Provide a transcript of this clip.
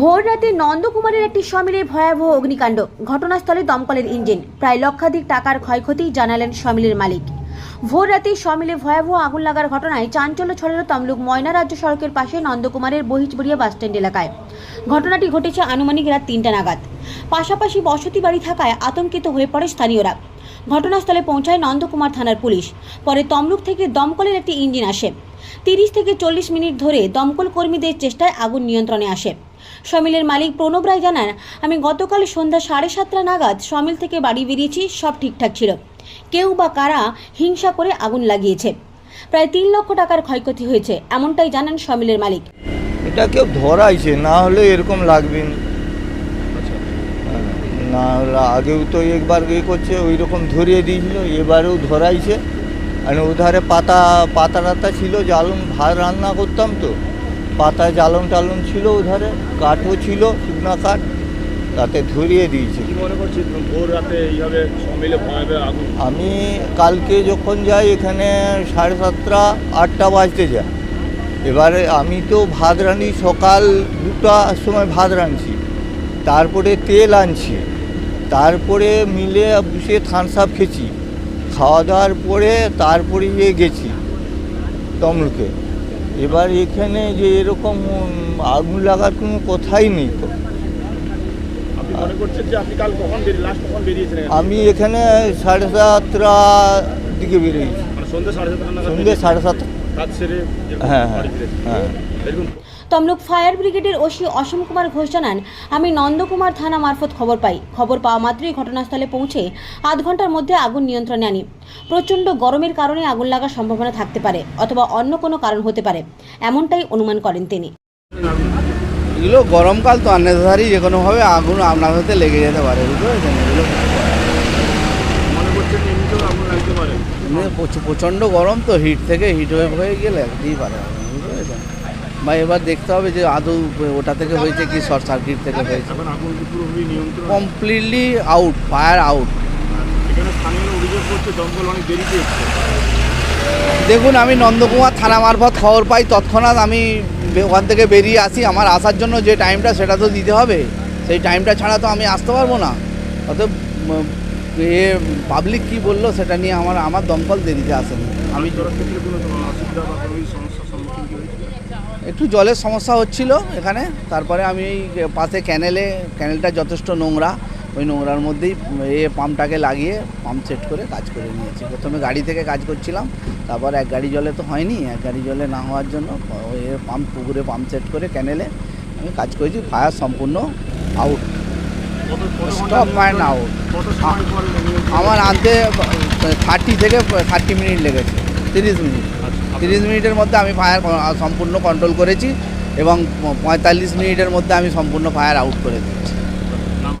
ভোর রাতে নন্দকুমারের একটি সমিলে ভয়াবহ অগ্নিকাণ্ড। ঘটনাস্থলে দমকলের ইঞ্জিন। প্রায় লক্ষাধিক টাকার ক্ষয়ক্ষতি জানালেন সমিলের মালিক। ভোর রাতে সমিলে ভয়াবহ আগুন লাগার ঘটনায় চাঞ্চল্য ছড়াল তমলুক ময়না রাজ্য সড়কের পাশে নন্দকুমারের বহিজবড়িয়া বাসস্ট্যান্ড এলাকায়। ঘটনাটি ঘটেছে আনুমানিক রাত তিনটা নাগাদ। পাশাপাশি বসতি বাড়ি থাকায় আতঙ্কিত হয়ে পড়ে স্থানীয়রা। ঘটনাস্থলে পৌঁছায় নন্দকুমার থানার পুলিশ। পরে তমলুক থেকে দমকলের একটি ইঞ্জিন আসে। তিরিশ থেকে চল্লিশ মিনিট ধরে দমকল কর্মীদের চেষ্টায় আগুন নিয়ন্ত্রণে আসে। সমিলের মালিক প্রণব রায় জানান, আমি গতকাল সন্ধ্যা সাড়ে সাতটা নাগাদ সমিল থেকে বাড়ি বেরিয়েছি, সব ঠিকঠাক ছিল। কেউ বা কারা হিংসা করে আগুন লাগিয়েছে। প্রায় তিন লক্ষ টাকার ক্ষয়ক্ষতি হয়েছে, এমনটাই জানান সমিলের মালিক। এটা কেউ ধরাইছে, না হলে এরকম লাগবে না। আগেও তো একবার ইয়ে করছে ওই রকম ধরিয়ে দিয়েছিল, এবারেও ধরাইছে। আর ওধারে পাতা পাতা টাতা ছিল জ্বালন ভাত রান্না করতাম তো। পাতা জ্বালন টালন ছিল ওধারে কাঠও ছিল শুকনা কাঠ তাতে ধরিয়ে দিয়েছে আমি কালকে যখন যাই এখানে সাড়ে সাতটা আটটা বাজতে যায়। এবারে আমি তো ভাত রাঁধি সকাল দুটার সময় ভাত রাঁধছি। তারপরে তেল আনছি। তারপরে মিলে বসে থানসাপ খেয়েছি। খাওয়া দাওয়ার পরে তারপরে গিয়ে গেছি তমলুকে। এবার এখানে যে এরকম আগুন লাগার কোনো কথাই নেই তো? আমি এখানে সাড়ে সাতটা দিকে বেরিয়েছি। মানে সন্ধ্যে সাড়ে সাতটা হ্যাঁ, হ্যাঁ, হ্যাঁ। তমলুক ফায়ার ব্রিগেডের ওসি অসীম কুমার ঘোষ জানান আমি নন্দকুমার থানা মারফত খবর পাই। খবর পাওয়া মাত্রই ঘটনাস্থলে পৌঁছে আধ ঘণ্টার মধ্যে আগুন নিয়ন্ত্রণে আনি। প্রচণ্ড গরমের কারণে আগুন লাগার সম্ভাবনা থাকতে পারে অথবা অন্য কোনো কারণ হতে পারে এমনটাই অনুমান করেন তিনি। এগুলো গরমকাল তো আননেসারি যে কোনোভাবে আগুন আপনার হাতে লেগে যেতে পারে বুঝতে পেরেছেন? এগুলো মনে প্রচণ্ড গরম তো হিট থেকে হিট ওয়েভ হয়ে গেলে লাগতেই পারে। বা এবার দেখতে হবে যে আদৌ ওটা থেকে হয়েছে কি শর্ট সার্কিট থেকে হয়েছে। কমপ্লিটলি আউট ফায়ার আউট দেখুন আমি নন্দকুমার থানা মারফত খবর পাই তৎক্ষণাৎ আমি ওখান থেকে বেরিয়ে আসি। আমার আসার জন্য যে টাইমটা সেটা তো দিতে হবে। সেই টাইমটা ছাড়া তো আমি আসতে পারব না। অতএব এ পাবলিক কি বলল সেটা নিয়ে আমার আমার দমকল দেরিতে আসেনি। আমি একটু জলের সমস্যা হচ্ছিল এখানে তারপরে আমি পাশে ক্যানেলে ক্যানেলটা যথেষ্ট নোংরা ওই নোংরার মধ্যেই এ পাম্পটাকে লাগিয়ে পাম্প সেট করে কাজ করে নিয়েছি। প্রথমে গাড়ি থেকে কাজ করছিলাম তারপর এক গাড়ি জলে তো হয়নি এক গাড়ি জলে না হওয়ার জন্য ওই পাম্প পুকুরে পাম্প সেট করে ক্যানেলে আমি কাজ করেছি ফায়ার সম্পূর্ণ আউট স্টপ হয় নিয়ন্ত্রণ আমার আনতে থার্টি থেকে থার্টি মিনিট লেগেছে তিরিশ মিনিট আচ্ছা, তিরিশ মিনিটের মধ্যে আমি ফায়ার সম্পূর্ণ কন্ট্রোল করেছি এবং পঁয়তাল্লিশ মিনিটের মধ্যে আমি সম্পূর্ণ ফায়ার আউট করে দিয়েছি।